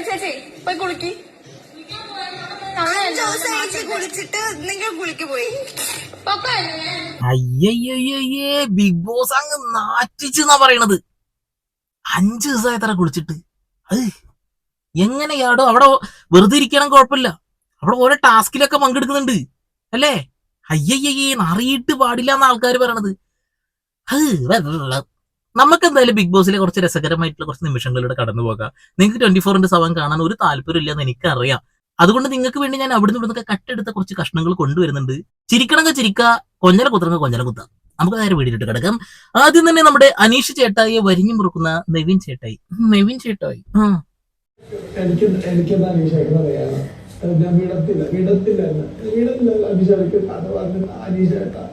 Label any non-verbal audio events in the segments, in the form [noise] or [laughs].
രേണു ചേച്ചി പോയി കുളിക്ക്. കുളിച്ചിട്ട് നിങ്ങൾ കുളിക്ക് പോയി. അയ്യയ്യയ്യേ ബിഗ് ബോസ് അങ്ങ് നാറ്റിച്ചെന്നാ പറയണത്. അഞ്ചു ദിവസമായി കുളിച്ചിട്ട്. അത് എങ്ങനെയാടോ അവിടെ വെറുതെ ഇരിക്കണം കുഴപ്പമില്ല. അവിടെ ഓരോ ടാസ്കിലൊക്കെ പങ്കെടുക്കുന്നുണ്ട്. അല്ലേ? അയ്യയ്യേ അറിയിട്ട് പാടില്ല എന്ന ആൾക്കാർ പറയണത്. അത് വെള്ള- നമുക്ക് എന്തായാലും ബിഗ് ബോസിലെ കുറച്ച് രസകരമായിട്ടുള്ള കുറച്ച് നിമിഷങ്ങളിലൂടെ കടന്നു പോകാം. നിങ്ങൾക്ക് ട്വന്റി ഫോർ ഇന്റു സെവൻ കാണാൻ ഒരു താല്പര്യം ഇല്ലെന്ന് എനിക്കറിയാം. അതുകൊണ്ട് നിങ്ങൾക്ക് വേണ്ടി ഞാൻ അവിടുന്ന് ഇവിടുന്നൊക്കെ കട്ടെടുത്ത കുറച്ച് കഷ്ണങ്ങൾ കൊണ്ടുവരുന്നുണ്ട്. ചിരിക്കണമെങ്കിൽ ചിരിക്ക കൊഞ്ഞല കുത്തറങ്ങ കൊഞ്ഞല കുത്താം. നമുക്ക് നേരെ വീടിലിട്ട് കിടക്കാം. ആദ്യം തന്നെ നമ്മുടെ അനീഷ് ചേട്ടായിയെ വരിഞ്ഞു മുറുക്കുന്ന നെവിൻ ചേട്ടായി. നെവിൻ ചേട്ടായി. എനിക്ക് എനിക്ക് ഞാൻ വിടത്തില്ല വിടത്തില്ല വിടത്തില്ല അനീഷ് കഥ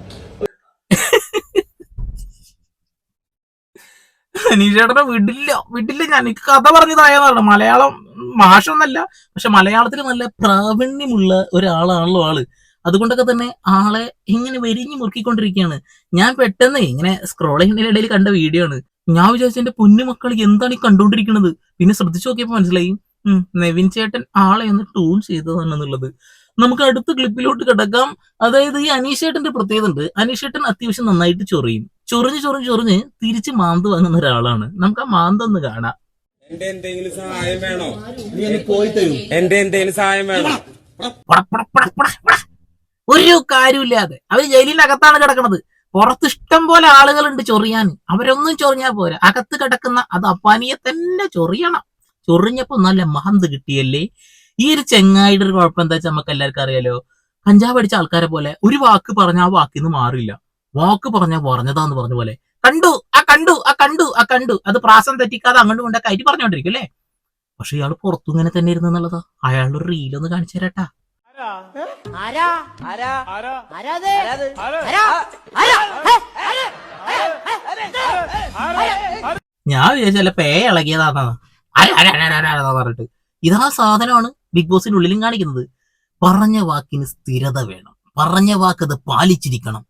പറഞ്ഞ അനീഷേട്ട അനീഷ് ചേട്ടനെ വിടില്ല വിടില്ല ഞാൻ. എനിക്ക് കഥ പറഞ്ഞതായെന്നാണ് മലയാളം മാഷൊന്നല്ല പക്ഷെ മലയാളത്തിൽ നല്ല പ്രാവീണ്യമുള്ള ഒരാളാണല്ലോ ആൾ. അതുകൊണ്ടൊക്കെ തന്നെ ആളെ ഇങ്ങനെ വെരിഞ്ഞു മുറുക്കിക്കൊണ്ടിരിക്കുകയാണ്. ഞാൻ പെട്ടെന്ന് ഇങ്ങനെ സ്ക്രോൾ ചെയ്യുന്നതിന്റെ ഇടയിൽ കണ്ട വീഡിയോ ആണ്. ഞാൻ വിചാരിച്ചു എന്റെ പൊന്നു മക്കൾ എന്താണ് ഈ കണ്ടുകൊണ്ടിരിക്കുന്നത്? പിന്നെ ശ്രദ്ധിച്ചു നോക്കിയപ്പോ മനസ്സിലായി. നെവിൻ ചേട്ടൻ ആളെ ഒന്ന് ട്യൂൺ ചെയ്തതാണെന്നുള്ളത്. നമുക്ക് അടുത്ത ക്ലിപ്പിലോട്ട് കിടക്കാം. അതായത് ഈ അനീഷേട്ടന്റെ പ്രത്യേകത ഉണ്ട്. അനീഷേട്ടൻ അത്യാവശ്യം നന്നായിട്ട് ചൊറിയും. ചൊറിഞ്ഞ് ചൊറിഞ്ഞ് ചൊറിഞ്ഞ് തിരിച്ച് മാന്ത് വാങ്ങുന്ന ഒരാളാണ്. നമുക്ക് ആ മാന്തൊന്ന് കാണാം. എന്റെ എന്തെങ്കിലും സഹായം വേണോ? എന്റെ എന്തെങ്കിലും സഹായം വേണോ. ഒരു കാര്യമില്ലാതെ. അവർ ജയിലിനകത്താണ് കിടക്കുന്നത് പുറത്ത് ഇഷ്ടം പോലെ ആളുകളുണ്ട് ചൊറിയാൻ. അവരൊന്നും ചൊറിഞ്ഞാ പോരാ. അകത്ത് കിടക്കുന്ന അത് അപ്പാനിയെ തന്നെ ചൊറിയണം. ചൊറിഞ്ഞപ്പോ നല്ല മഹന്ത് കിട്ടിയല്ലേ? ഈ ഒരു ചെങ്ങായിയുടെ ഒരു കുഴപ്പം എന്താ വെച്ചാൽ നമുക്ക് എല്ലാവർക്കും അറിയാലോ. കഞ്ചാവ് അടിച്ച ആൾക്കാരെ പോലെ ഒരു വാക്ക് പറഞ്ഞ ആ വാക്കിന്ന് മാറില്ല. വാക്ക് പറഞ്ഞ പറഞ്ഞതാന്ന് പറഞ്ഞ പോലെ. കണ്ടു ആ കണ്ടു ആ കണ്ടു ആ കണ്ടു. അത് പ്രാസം തെറ്റിക്കാതെ അങ്ങോട്ട് കൊണ്ട് കയറ്റി പറഞ്ഞോണ്ടിരിക്കും അല്ലേ? പക്ഷെ ഇയാൾ പുറത്തു ഇങ്ങനെ തന്നെ ഇരുന്നു എന്നുള്ളതാ. അയാളുടെ ഒരു റീലൊന്ന് കാണിച്ചു തരട്ടാ. ആരാ? ആരാ? ആരാ? ആരാത്? ആരാ? ആരാ? ഞാൻ വിചാരിച്ചല്ല പേ ഇളകിയതാന്നാ. പറഞ്ഞിട്ട്. ഇതാ സാധനമാണ് ബിഗ് ബോസിന്റെ ഉള്ളിലും കാണിക്കുന്നത്. പറഞ്ഞ വാക്കിന് സ്ഥിരത വേണം. പറഞ്ഞ വാക്ക് അത് പാലിച്ചിരിക്കണം.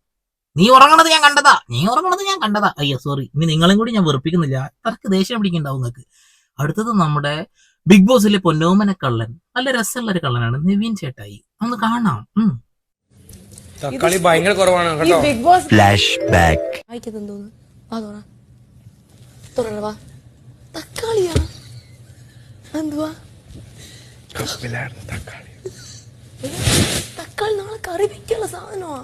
നീ ഉറങ്ങണത് ഞാൻ കണ്ടതാ. നീ ഉറങ്ങണത് ഞാൻ കണ്ടതാ. അയ്യോ സോറി ഇനി നിങ്ങളും കൂടി ഞാൻ വെറുപ്പിക്കുന്നില്ല. അത്രയ്ക്ക് ദേഷ്യം പിടിക്കണ്ടാവും നിങ്ങൾക്ക് അടുത്തത് നമ്മുടെ ബിഗ് ബോസിലെ പൊന്നോമന കള്ളൻ. നല്ല രസമുള്ള ഒരു കള്ളനാണ് നിവിൻ ചേട്ടായി. ഒന്ന് കാണാം. തക്കാളി ഭയങ്കര കുറവാണ് കേട്ടോ. ബിഗ് ബോസ് വാ തുറ. തുറ വാ. തക്കാളിയാ എന്തുവാ? തക്കാളി. തക്കാളി നാളെ കറി വെക്കാനുള്ള സാധനമാ.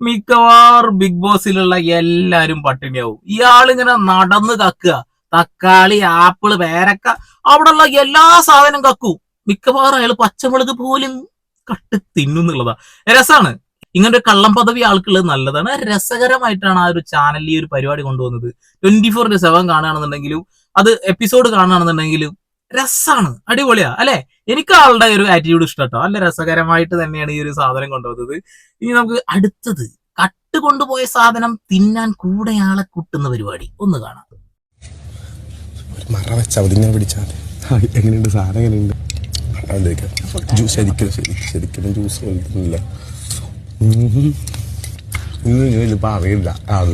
മിക്കവാറും ബിഗ് ബോസിലുള്ള എല്ലാരും പട്ടിണിയാവും. ഇയാളിങ്ങനെ നടന്ന് കക്കുക. തക്കാളി ആപ്പിൾ പേരക്ക അവിടെയുള്ള എല്ലാ സാധനം കക്കൂ. മിക്കവാറും അയാൾ പച്ചമുളക് പോലും കട്ട് തിന്നുന്നുള്ളതാ രസാണ്. ഇങ്ങനെ കള്ളം പദവി ആൾക്കുള്ളത് നല്ലതാണ്. രസകരമായിട്ടാണ് ആ ഒരു ചാനലിൽ ഈ ഒരു പരിപാടി കൊണ്ടുവന്നത്. ട്വന്റി ഫോർ സെവൻ കാണുകയാണെന്നുണ്ടെങ്കിലും അത് എപ്പിസോഡ് കാണുകയാണെന്നുണ്ടെങ്കിലും രസാണ്. അടിപൊളിയാ. അല്ലെ? എനിക്ക് ആളുടെ ഒരു ആറ്റിറ്റ്യൂഡ് ഇഷ്ടട്ടോ. നല്ല രസകരമായിട്ട് തന്നെയാണ് ഈ ഒരു സാധനം കൊണ്ടുവന്നത്. ഇനി നമുക്ക് അടുത്തത്. കട്ട് കൊണ്ടുപോയ സാധനം തിന്നാൻ കൂടെ ആളെ കൂട്ടുന്ന പരിപാടി. ഒന്ന് കാണാം. മറ വെച്ച അവിടെ ഇങ്ങനെ പിടിച്ചാൽ മതി. എങ്ങനെയുണ്ട്? സാധനം ജ്യൂസ് ശരിക്കും ശരി ശരിക്കും ജ്യൂസ് ഇന്ന് ഞാൻ ഇതിപ്പോ അറിയില്ല. ആൾ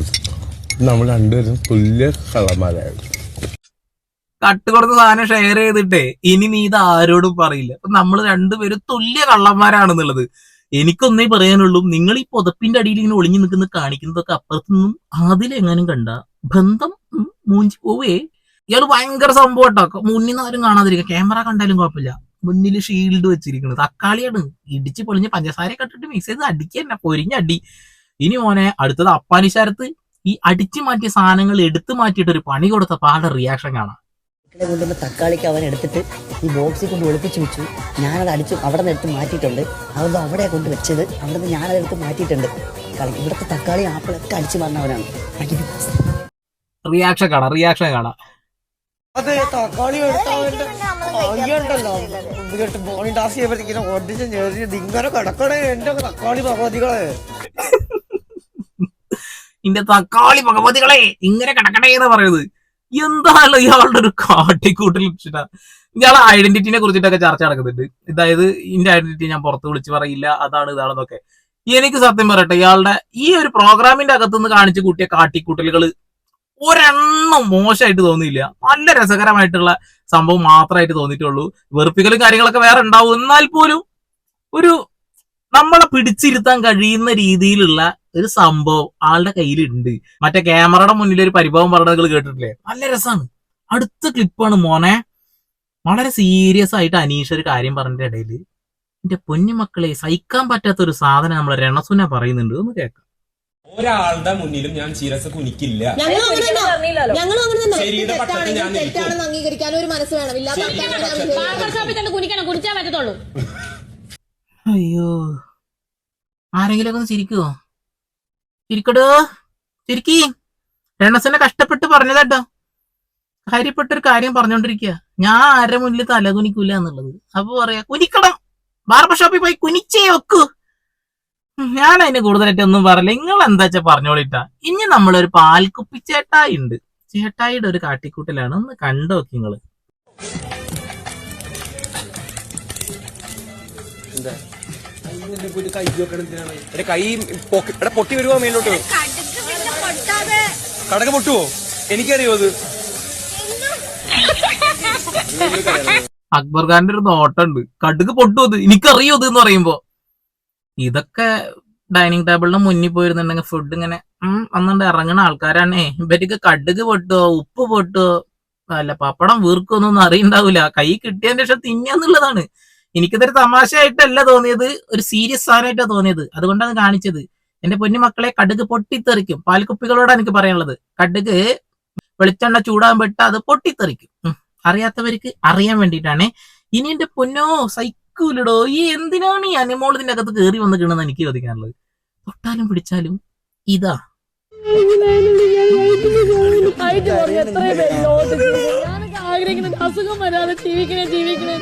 നമ്മൾ രണ്ടുപേരും തുല്യ കള്ളന്മാരായിരുന്നു കട്ട് കൊടുത്ത സാധനം ഷെയർ ചെയ്തിട്ടേ. ഇനി നീ ഇത് ആരോടും പറയില്ല. അപ്പൊ നമ്മൾ രണ്ടുപേരും തുല്യ കള്ളന്മാരാണെന്നുള്ളത്. എനിക്കൊന്നേ പറയാനുള്ളൂ നിങ്ങൾ ഈ പുതപ്പിന്റെ അടിയിൽ ഇങ്ങനെ ഒളിഞ്ഞു നിൽക്കുന്ന കാണിക്കുന്നതൊക്കെ അപ്പുറത്തുനിന്നും അതിലെങ്ങാനും കണ്ട ബന്ധം മൂഞ്ചി പോവേ. ഇയാൾ ഭയങ്കര സംഭവം കേട്ടോ. മുന്നിൽ നിന്ന് ആരും കാണാതിരിക്കുക ക്യാമറ കണ്ടാലും കുഴപ്പമില്ല. മുന്നിൽ ഷീൽഡ് വെച്ചിരിക്കുന്നത് തക്കാളിയാണ്. ഇടിച്ച് പൊളിഞ്ഞ് പഞ്ചസാര കട്ടിട്ട് മിക്സ് ചെയ്ത് അടിക്കുക തന്നെ. പൊരിഞ്ഞടി ഇനി മോനെ അടുത്തത് അപ്പാനിശാരത്ത് ഈ അടിച്ചു മാറ്റിയ സാധനങ്ങൾ എടുത്തു മാറ്റിയിട്ട് ഒരു പണി കൊടുത്ത ആളുടെ റിയാക്ഷൻ കാണാം. ഇവിടെ കൊണ്ടുവന്ന തക്കാളിക്ക് അവൻ എടുത്തിട്ട് ഈ ബോക്സിൽ കൊണ്ട് ഒളിപ്പിച്ച് വെച്ചു. ഞാനത് അടിച്ചു അവിടെ നിന്ന് എടുത്ത് മാറ്റിയിട്ടുണ്ട്. അതൊന്നും അവിടെ കൊണ്ട് വെച്ചത് അവിടെ നിന്ന് ഞാനത് എടുത്ത് മാറ്റിയിട്ടുണ്ട്. കളി ഇവിടുത്തെ തക്കാളി ആപ്പിളൊക്കെ അടിച്ചു പറഞ്ഞവനാണ് റിയാക്ഷൻ കാണാം റിയാക്ഷൻ കാണാം. അത് തക്കാളി ബോണി ടാസ് ഇങ്ങനെ കിടക്കണേ എന്റെ തക്കാളി ഭഗവതികളെ. [laughs] ഇന്റെ തക്കാളി ഭഗവതികളെ ഇങ്ങനെ കിടക്കണേ എന്ന് പറയുന്നത്. എന്താണ് ഇയാളുടെ ഒരു കാട്ടിക്കൂട്ടൽ ഇയാളെ ഐഡന്റിറ്റിനെ കുറിച്ചിട്ടൊക്കെ ചർച്ച നടക്കുന്നുണ്ട്. അതായത് ഇന്റെ ഐഡന്റിറ്റി ഞാൻ പുറത്ത് വിളിച്ചു പറയില്ല അതാണ് ഇതാണെന്നൊക്കെ. എനിക്ക് സത്യം പറയട്ടെ ഇയാളുടെ ഈ ഒരു പ്രോഗ്രാമിന്റെ അകത്തുനിന്ന് കാണിച്ചു കൂട്ടിയ കാട്ടിക്കൂട്ടലുകൾ ഒരെണ്ണം മോശമായിട്ട് തോന്നിയില്ല. നല്ല രസകരമായിട്ടുള്ള സംഭവം മാത്രമായിട്ട് തോന്നിയിട്ടുള്ളൂ. വെറുപ്പിക്കലും കാര്യങ്ങളൊക്കെ വേറെ ഉണ്ടാവും. എന്നാൽ പോലും ഒരു നമ്മളെ പിടിച്ചിരുത്താൻ കഴിയുന്ന രീതിയിലുള്ള ഒരു സംഭവം ആളുടെ കയ്യിലുണ്ട്. മറ്റേ ക്യാമറയുടെ മുന്നിൽ ഒരു പരിഭവം പറഞ്ഞത് നിങ്ങൾ കേട്ടിട്ടില്ലേ? നല്ല രസമാണ് അടുത്ത ക്ലിപ്പാണ് മോനെ. വളരെ സീരിയസ് ആയിട്ട് അനീഷ് ഒരു കാര്യം പറഞ്ഞതിന്റെ ഇടയിൽ എന്റെ പൊന്നുമക്കളെ സഹിക്കാൻ പറ്റാത്ത ഒരു സാധനം നമ്മളെ രണസുന പറയുന്നുണ്ട്. ഒന്ന് കേൾക്കാം. ഒരാളുടെ മുന്നിലും ഞാൻ ശിരസ് കുനിക്കില്ല ഞങ്ങളും അങ്ങനെ തന്നെ. ഞങ്ങളും അങ്ങനെ തന്നെ. ശരിയുടെ ഞാൻ നിൽക്കും. അംഗീകരിക്കാൻ ഒരു മനസ്സ് വേണം. ഇല്ലാത്ത അയ്യോ. ആരെങ്കിലും ഒന്ന് ചിരിക്കുവോ? ചിരിക്കടോ ചിരിക്കി രണസനെ കഷ്ടപ്പെട്ട് പറഞ്ഞതാട്ടോ. കാര്യപ്പെട്ടൊരു കാര്യം പറഞ്ഞോണ്ടിരിക്കുക ഞാൻ ആരുടെ മുന്നിൽ തല കുനിക്കൂല എന്നുള്ളത്. അപ്പൊ പറയാ കുനിക്കണം. ബാർബർ ഷോപ്പിൽ പോയി കുനിച്ചേ വെക്കൂ ഞാൻ അതിന് കൂടുതലായിട്ട് ഒന്നും പറയില്ല. നിങ്ങൾ എന്താ വെച്ചാ പറഞ്ഞോളിട്ടാ. ഇനി നമ്മളൊരു പാൽക്കുപ്പി ചേട്ടായി ഉണ്ട്. ചേട്ടായിയുടെ ഒരു കാട്ടിക്കൂട്ടലാണ്. ഒന്ന് കണ്ടു നോക്കി നിങ്ങൾ. എന്തിനാണ് എന്റെ കൈ എടാ പൊട്ടി വരുവോ മേലോട്ട്? കടക പൊട്ടുവോ? എനിക്കറിയോ അത്. അക്ബർ ഖാന്റെ ഒരു നോട്ടുണ്ട് കടുക്ക് പൊട്ടു അത്. എനിക്കറിയോ ഇത് എന്ന് പറയുമ്പോ. ഇതൊക്കെ ഡൈനിങ് ടേബിളിന് മുന്നിൽ പോയിരുന്നുണ്ടെങ്കിൽ ഫുഡ് ഇങ്ങനെ അന്നുണ്ട് ഇറങ്ങുന്ന ആൾക്കാരാണേ. ഇവർക്ക് കടുക് പൊട്ടോ ഉപ്പ് പൊട്ടോ അല്ല പപ്പടം വീർക്കൊന്നും അറിയണ്ടാവൂല. കൈ കിട്ടിയതിന്റെ ശേഷം തിന്നുന്നുള്ളതാണ് എനിക്കിതൊരു തമാശയായിട്ടല്ല തോന്നിയത് ഒരു സീരിയസ് സാധനമായിട്ടാണ് തോന്നിയത്. അതുകൊണ്ടാണ് കാണിച്ചത്. എന്റെ പൊന്നു മക്കളെ കടുക് പൊട്ടിത്തെറിക്കും. പാൽക്കുപ്പികളോടാണ് എനിക്ക് പറയാനുള്ളത്. കടുക് വെളിച്ചെണ്ണ ചൂടാകുമ്പോട്ട് അത് പൊട്ടിത്തെറിക്കും. അറിയാത്തവർക്ക് അറിയാൻ വേണ്ടിയിട്ടാണ്. ഇനി എന്റെ പൊന്നോ സൈക്കൂലിടോ ഈ എന്തിനാണ് ഈ അനിമോൾ ഇതിന്റെ അകത്ത് കയറി വന്ന് കിണെന്ന് എനിക്ക് ചോദിക്കാനുള്ളത്? തൊട്ടാലും പിടിച്ചാലും ഇതാ. ആഗ്രഹിക്കുന്നത് അസുഖം വരാതെ ജീവിക്കണേ ജീവിക്കണേ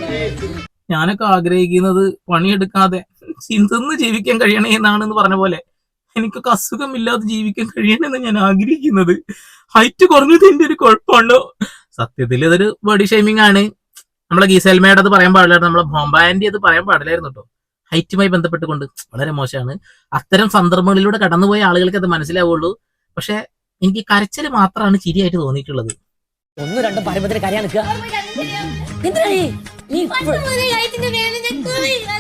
ഞാനൊക്കെ ആഗ്രഹിക്കുന്നത് പണിയെടുക്കാതെ ചിന്തിന്ന് ജീവിക്കാൻ കഴിയണേ എന്നാണ് എന്ന് പറഞ്ഞ പോലെ എനിക്കൊക്കെ അസുഖമില്ലാതെ ജീവിക്കാൻ കഴിയണമെന്ന് ഞാൻ ആഗ്രഹിക്കുന്നത്. ഹൈറ്റ് കുറഞ്ഞത് എന്റെ ഒരു കുഴപ്പമുണ്ടോ. സത്യത്തിൽ ഇതൊരു ബോഡി ഷേമിംഗ് ആണ്. നമ്മളെ ഗീസൽമയുടെ അത് പറയാൻ പാടില്ലായിരുന്നു. നമ്മളെ ബോംബാന്റെ അത് പറയാൻ പാടില്ലായിരുന്നു കേട്ടോ ഹൈറ്റുമായി ബന്ധപ്പെട്ടുകൊണ്ട് വളരെ മോശമാണ്. അത്തരം സന്ദർഭങ്ങളിലൂടെ കടന്നുപോയ ആളുകൾക്ക് അത് മനസ്സിലാവുള്ളൂ. പക്ഷെ എനിക്ക് കരച്ചിൽ മാത്രമാണ് ചിരിയായിട്ട് തോന്നിയിട്ടുള്ളത്. ഒന്ന് രണ്ടും പറയുമ്പോഴത്തേക്ക് കരയാൻ നിൽക്കുക. നീ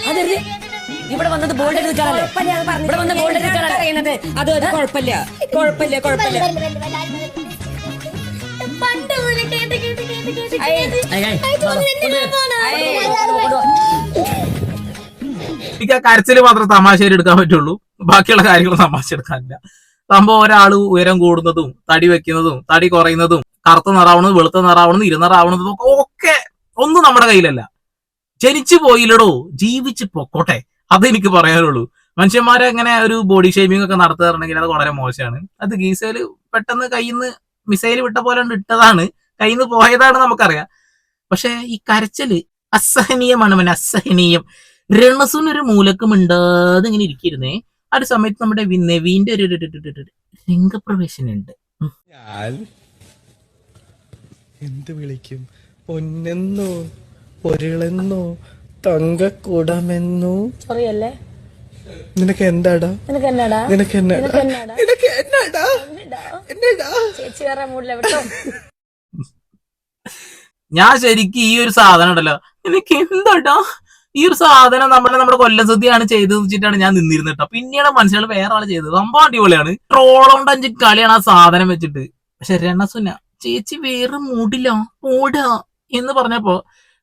അതെന്ത്? ഇവിടെ വന്നത് ബോർഡ് നിൽക്കാറല്ലേ ഇവിടെ വന്ന് ബോർഡ് നിൽക്കാറല്ലേ അത് അത് കുഴപ്പമില്ല. കുഴപ്പമില്ല കുഴപ്പമില്ല. എനിക്ക് ആ കരച്ചിൽ മാത്രം തമാശയിൽ എടുക്കാൻ പറ്റുള്ളൂ. ബാക്കിയുള്ള കാര്യങ്ങൾ തമാശ എടുക്കാനില്ല. സംഭവം ഒരാൾ ഉയരം കൂടുന്നതും തടി വെക്കുന്നതും തടി കുറയുന്നതും കറുത്ത നിറാവണതും വെളുത്ത നിറാവണതും ഇരുനിറാവണതും ഒക്കെ ഒക്കെ ഒന്നും നമ്മുടെ കയ്യിലല്ല. ജനിച്ചു പോയില്ലടോ ജീവിച്ച് പൊക്കോട്ടെ. അതെനിക്ക് പറയാനുള്ളൂ. മനുഷ്യന്മാരെ അങ്ങനെ ഒരു ബോഡി ഷേമിംഗ് ഒക്കെ നടത്തുകയാണെങ്കിൽ അത് വളരെ മോശമാണ്. അത് ഗീസയിൽ പെട്ടെന്ന് കയ്യിൽ നിന്ന് മിസൈൽ വിട്ട പോലെ ഇട്ടതാണ്. കയ്യിൽ നിന്ന് പോയതാണ് നമുക്കറിയാം. പക്ഷെ ഈ കരച്ചൽ അസഹനീയമാണ് മന അസഹനീയം. രണസുൻ ഒരു മൂലക്ക് മിണ്ടാതെ ഇങ്ങനെ ഇരിക്കുന്നേ ആ ഒരു സമയത്ത് നമ്മുടെ നെവീന്റെ ഒരു രംഗപ്രവേശനുണ്ട് എന്ത് വിളിക്കും? പൊന്നെന്നോ പൊരുളെന്നു തങ്കക്കൂടമെന്നു. സോറി അല്ലേ നിനക്ക് എന്താടാ നിനക്ക് എന്നാടാ നിനക്ക് എന്നാടാ നിനക്ക് എന്നാടാ? നിനക്ക് എന്നാടാ എന്നാടാ ചേച്ചി വേറെ മൂടില്ല ഞാൻ ശരിക്കും ഈ ഒരു സാധനം ഉണ്ടല്ലോ. എനിക്ക് എന്താടാ ഈ ഒരു സാധനം നമ്മളെ നമ്മുടെ കൊല്ലസദ്യയാണ് ചെയ്തത് വെച്ചിട്ടാണ് ഞാൻ നിന്നിരുന്നത് കേട്ടോ. പിന്നീട് മനസ്സിലാൾ വേറെ ആൾ ചെയ്തത്. സംഭവം അടിപൊളിയാണ്. ട്രോളോണ്ട് അഞ്ച് കളിയാണ് ആ സാധനം വെച്ചിട്ട്. പക്ഷെ രണസുന ചേച്ചി വേറെ മൂടില്ല. ഓടാ. എന്ന് പറഞ്ഞപ്പോ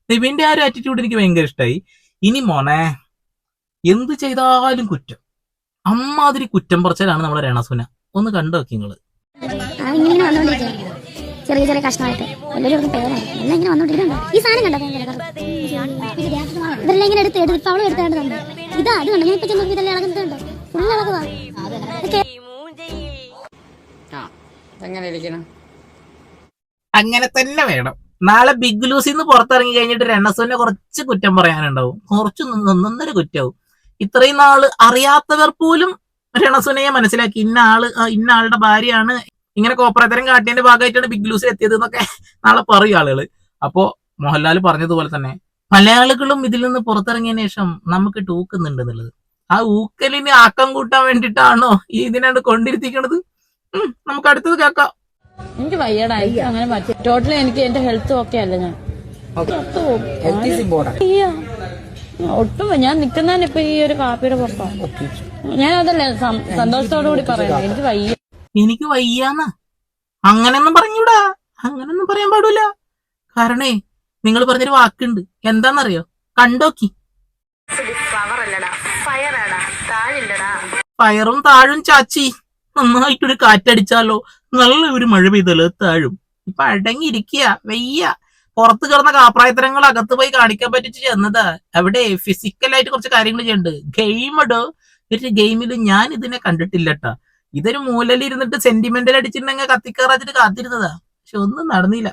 നിവിന്റെ ആ ഒരു ആറ്റിറ്റ്യൂഡ് എനിക്ക് ഭയങ്കര ഇഷ്ടമായി ഇനി മോനെ എന്ത് ചെയ്താലും കുറ്റം. അമ്മാതിരി കുറ്റം പറച്ചിലാണ് നമ്മുടെ രണസുന. ഒന്ന് കണ്ടു നോക്കി നിങ്ങൾ. ചെറിയ ചെറിയ കഷ്ണമായിട്ട്. എല്ലാവരും പേരാണ്. എല്ലാം ഇങ്ങനെ വന്നോണ്ടിരിക്കുന്നുണ്ടോ ഈ സാധനം കണ്ടോ ഇതെല്ലാം ഇങ്ങനെ എടുത്ത് എടുത്ത് അവളും എടുത്തേണ്ടതുണ്ട് ഇതാ അത് കണ്ടോ? ഞാൻ ഇപ്പൊ ചെന്ന് ഇതെല്ലാം ഇളകുന്നുണ്ട് ഫുൾ ഇളകുവാ. എങ്ങനെ ഇരിക്കണം? അങ്ങനെ തന്നെ വേണം. നാളെ ബിഗ് ലൂസിൽ നിന്ന് പുറത്തിറങ്ങി കഴിഞ്ഞിട്ട് രണസുവിനെ കുറച്ച് കുറ്റം പറയാനുണ്ടാവും. കുറച്ച് ഒന്നൊന്നര കുറ്റാവും. ഇത്രയും നാൾ അറിയാത്തവർ പോലും രണസുനയെ മനസ്സിലാക്കി. ഇന്ന ആൾ ഇന്ന ആളുടെ ഭാര്യയാണ് ഇങ്ങനെ കോപ്പറേറ്റരം കാട്ടിയതിന്റെ ഭാഗമായിട്ടാണ് ബിഗ് ലൂസിൽ എത്തിയത് എന്നൊക്കെ നാളെ പറയും ആളുകൾ അപ്പോ മോഹൻലാൽ പറഞ്ഞതുപോലെ തന്നെ പല ആളുകളും ഇതിൽ നിന്ന് പുറത്തിറങ്ങിയ ശേഷം നമുക്ക് ടൂക്കുന്നുണ്ട് എന്നുള്ളത്. ആ ഊക്കലിന് ആക്കം കൂട്ടാൻ വേണ്ടിയിട്ടാണോ ഈ ഇതിനാണ് കൊണ്ടിരുത്തിക്കണത്? നമുക്ക് അടുത്തത് കേൾക്കാം. എനിക്ക് വയ്യടാ എനിക്ക് അങ്ങനെ മാറ്റി ടോട്ടലി എനിക്ക് എന്റെ ഹെൽത്ത് ഓക്കെ അല്ല ഞാൻ. ഒട്ടും ഞാൻ നിക്കുന്ന ഇപ്പൊ ഈ ഒരു കാപ്പിയുടെ പുറത്താണ് ഞാൻ അതല്ലേ സന്തോഷത്തോടു കൂടി പറയുന്നത് എനിക്ക് വയ്യ. എനിക്ക് വയ്യാന്ന്. അങ്ങനെയൊന്നും പറഞ്ഞൂടാ. അങ്ങനെയൊന്നും പറയാൻ പാടില്ല. കാരണേ നിങ്ങൾ പറഞ്ഞൊരു വാക്കുണ്ട്. എന്താന്നറിയോ? കണ്ടോക്കി. ഫയറും താഴും ചാച്ചി. നന്നായിട്ടൊരു കാറ്റടിച്ചാലോ? നല്ല ഒരു മഴ പെയ്തല്ലോ താഴും. ഇപ്പൊ അടങ്ങിയിരിക്കുക വെയ്യ. പുറത്ത് കിടന്ന കാപ്രായത്തരങ്ങൾ അകത്ത് പോയി കാണിക്കാൻ പറ്റിച്ച് ചെന്നതാ. അവിടെ ഫിസിക്കലായിട്ട് കുറച്ച് കാര്യങ്ങൾ ചെയ്യണ്ട്. ഗെയിം ഒരു ഗെയിമിൽ ഞാൻ ഇതിനെ കണ്ടിട്ടില്ലട്ടാ. ഇതൊരു മൂലയിൽ ഇരുന്നിട്ട് സെന്റിമെന്റൽ അടിച്ചിട്ടുണ്ടെങ്കിൽ കത്തിക്കാറാച്ചിട്ട് കാത്തിരുന്നതാ. പക്ഷെ ഒന്നും നടന്നില്ല.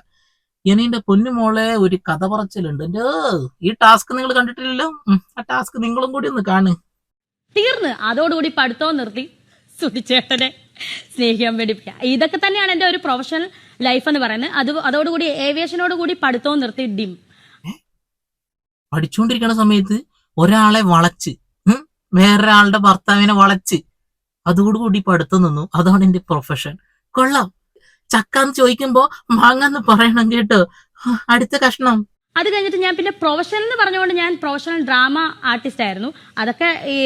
പൊന്നു പൊന്നുമോളെ ഒരു കഥ പറച്ചിലുണ്ട്. എന്റെ ഈ ടാസ്ക് നിങ്ങൾ കണ്ടിട്ടില്ലല്ലോ? ആ ടാസ്ക് നിങ്ങളും കൂടി ഒന്ന് കാണ്. തീർന്ന്. അതോടുകൂടി പഠിത്തവും നിർത്തി. സുധിച്ചേട്ടനെ സ്നേഹിക്കാൻ വേണ്ടി ഇതൊക്കെ തന്നെയാണ് എന്റെ ഒരു പ്രൊഫഷണൽ ലൈഫ് എന്ന് പറയുന്നത്. അത് അതോടുകൂടി ഏവിയേഷനോട് കൂടി പഠിത്തവും നിർത്തി ഡിം. പഠിച്ചുകൊണ്ടിരിക്കുന്ന സമയത്ത് ഒരാളെ വളച്ച് വേറൊരാളുടെ ഭർത്താവിനെ വളച്ച് അതോടുകൂടി പഠിത്തം നിന്നു. അതാണ് എന്റെ പ്രൊഫഷൻ കൊള്ളാം. ചക്കാന്ന് ചോദിക്കുമ്പോ മാങ്ങാന്ന് പറയണം കേട്ടോ. അടുത്ത കഷ്ണം. അത് കഴിഞ്ഞിട്ട് ഞാൻ പിന്നെ പ്രൊഫഷണൽ എന്ന് പറഞ്ഞുകൊണ്ട് ഞാൻ പ്രൊഫഷണൽ ഡ്രാമ ആർട്ടിസ്റ്റ് ആയിരുന്നു. അതൊക്കെ ഈ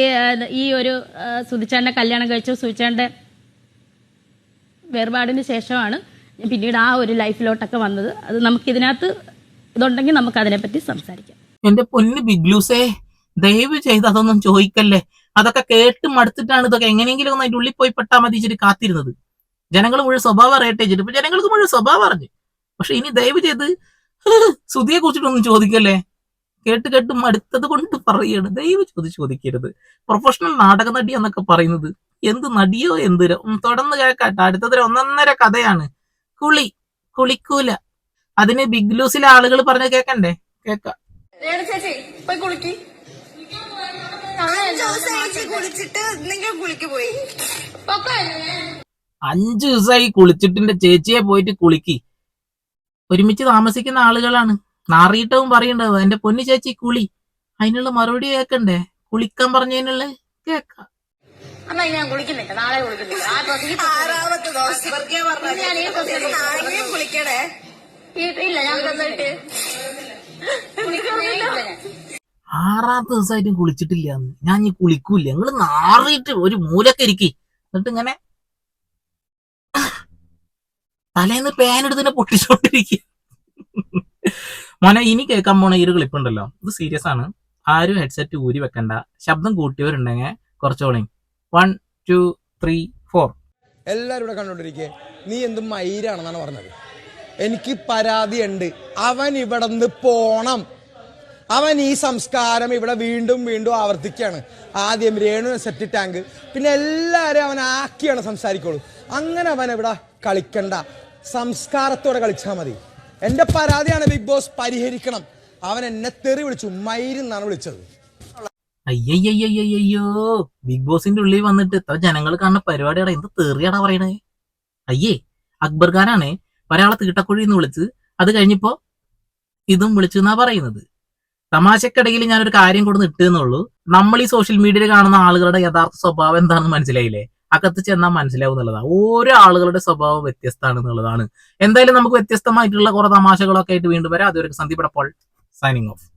ഈ ഒരു ഏഹ്, കല്യാണം കഴിച്ചു. സുധിച്ചേട്ടന്റെ വേർപാടിന് ശേഷമാണ് പിന്നീട് ആ ഒരു ലൈഫിലോട്ടൊക്കെ വന്നത്. അത് നമുക്ക് ഇതിനകത്ത് ഇതുണ്ടെങ്കിൽ നമുക്ക് അതിനെപ്പറ്റി സംസാരിക്കാം. എന്റെ പൊന്ന് ബിഗ്ലൂസേ ദയവ് ചെയ്ത് അതൊന്നും ചോദിക്കല്ലേ? അതൊക്കെ കേട്ട് മടുത്തിട്ടാണ് ഇതൊക്കെ എങ്ങനെയെങ്കിലും ഒന്ന് അതിന്റെ ഉള്ളിൽ പോയി പെട്ടാ മതി ഇച്ചിരി കാത്തിരുന്നത്. ജനങ്ങൾ മുഴുവൻ സ്വഭാവം അറിയട്ടെ ഇച്ചിരി ഇപ്പൊ ജനങ്ങൾക്ക് മുഴുവൻ സ്വഭാവം അറിഞ്ഞു. പക്ഷെ ഇനി ദയവ് ചെയ്ത് സുധിയെ കുറിച്ചിട്ടൊന്നും ചോദിക്കല്ലേ? കേട്ട് കേട്ട് മടുത്തത് കൊണ്ട് പറയാണ്. ദൈവം ചോദി ചോദിക്കരുത്. പ്രൊഫഷണൽ നാടക നടി എന്നൊക്കെ പറയുന്നത് എന്ത് നടിയോ എന്തിരോ തുടർന്ന് കേൾക്കാട്ട. അടുത്തതൊരു ഒന്നൊന്നര കഥയാണ്. കുളി കുളിക്കൂല. അതിന് ബിഗ് ലൂസിലെ ആളുകൾ പറഞ്ഞ കേക്കണ്ടേ? കേക്കാം. കുളിച്ചിട്ട് നിങ്ങൾ കുളിക്ക് പോയി. അഞ്ചു ദിവസമായി കുളിച്ചിട്ടിന്റെ ചേച്ചിയെ പോയിട്ട് കുളിക്കി. ഒരുമിച്ച് താമസിക്കുന്ന ആളുകളാണ്. നാറിയിട്ടവും പറയണ്ടാവും എന്റെ പൊന്നു ചേച്ചി കുളി. അതിനുള്ള മറുപടി കേക്കണ്ടേ? കുളിക്കാൻ പറഞ്ഞതിനുള്ള കേക്ക. എന്നാ ഞാൻ കുളിക്കുന്നില്ല. നാളെ കുളിക്കുന്നില്ല. ഇല്ല ഞാൻ. ആറാമത്തെ ദിവസമായിട്ടും കുളിച്ചിട്ടില്ല. ഞാൻ ഇനി കുളിക്കൂല നിങ്ങൾ നാറിയിട്ട് ഒരു മൂലക്കെ ഇരിക്കി. എന്നിട്ട് ഇങ്ങനെ തലേന്ന് പേനെടുത്ത് തന്നെ പൊട്ടിച്ചോണ്ടിരിക്കുക മോനെ ഇനി കേൾക്കാൻ പോണ ഈ ഒരു ക്ലിപ്പുണ്ടല്ലോ ഇത് സീരിയസ് ആണ്. ആരും ഹെഡ്സെറ്റ് ഊരി വെക്കണ്ട. ശബ്ദം കൂട്ടിയവരുണ്ടെങ്കിൽ കുറച്ചോളി. വൺ ടു ത്രീ ഫോർ എല്ലാരും ഇവിടെ കണ്ടോണ്ടിരിക്കേ. നീ എന്ത് മൈരാണെന്നാണ് പറഞ്ഞത്? എനിക്ക് പരാതി ഉണ്ട് അവൻ ഇവിടെ നിന്ന് പോണം. അവൻ ഈ സംസ്കാരം ഇവിടെ വീണ്ടും വീണ്ടും ആവർത്തിക്കുകയാണ് ആദ്യം രേണു സെറ്റ് ടാങ്ക് പിന്നെ എല്ലാവരും അവൻ ആക്കിയാണ് സംസാരിക്കുള്ളൂ. അങ്ങനെ അവൻ ഇവിടെ കളിക്കണ്ട. സംസ്കാരത്തോടെ കളിച്ചാൽ മതി. എന്റെ പരാതിയാണ് ബിഗ് ബോസ് പരിഹരിക്കണം. അവൻ എന്നെ തെറി വിളിച്ചു. മയിരെന്നാണ് വിളിച്ചത്. അയ്യയ്യയ്യയ്യോ ബിഗ് ബോസിന്റെ ഉള്ളിൽ വന്നിട്ട് ഇത്ര ജനങ്ങൾ കാണുന്ന പരിപാടിയാടാ. എന്ത് തെറിയാടാ പറയണേ. അയ്യേ അക്ബർ ഖാനാണ് ഒരാളെ തീട്ടക്കുഴി എന്ന് വിളിച്ച് അത് കഴിഞ്ഞപ്പോ ഇതും വിളിച്ചു എന്നാ പറയുന്നത്. തമാശക്കിടയിൽ ഞാനൊരു കാര്യം കൊടുന്ന് ഇട്ടെന്നുള്ളൂ. നമ്മൾ ഈ സോഷ്യൽ മീഡിയയിൽ കാണുന്ന ആളുകളുടെ യഥാർത്ഥ സ്വഭാവം എന്താണെന്ന് മനസ്സിലായില്ലേ? അകത്ത് ചെന്നാൽ മനസ്സിലാവും എന്നുള്ളതാണ്. ഓരോ ആളുകളുടെ സ്വഭാവം വ്യത്യസ്തമാണ് എന്നുള്ളതാണ്. എന്തായാലും നമുക്ക് വ്യത്യസ്തമായിട്ടുള്ള കുറെ തമാശകളൊക്കെ ആയിട്ട് വീണ്ടും വരാം. അതുവരെ സന്ദീപ് പോൾ സൈനിങ് ഓഫ്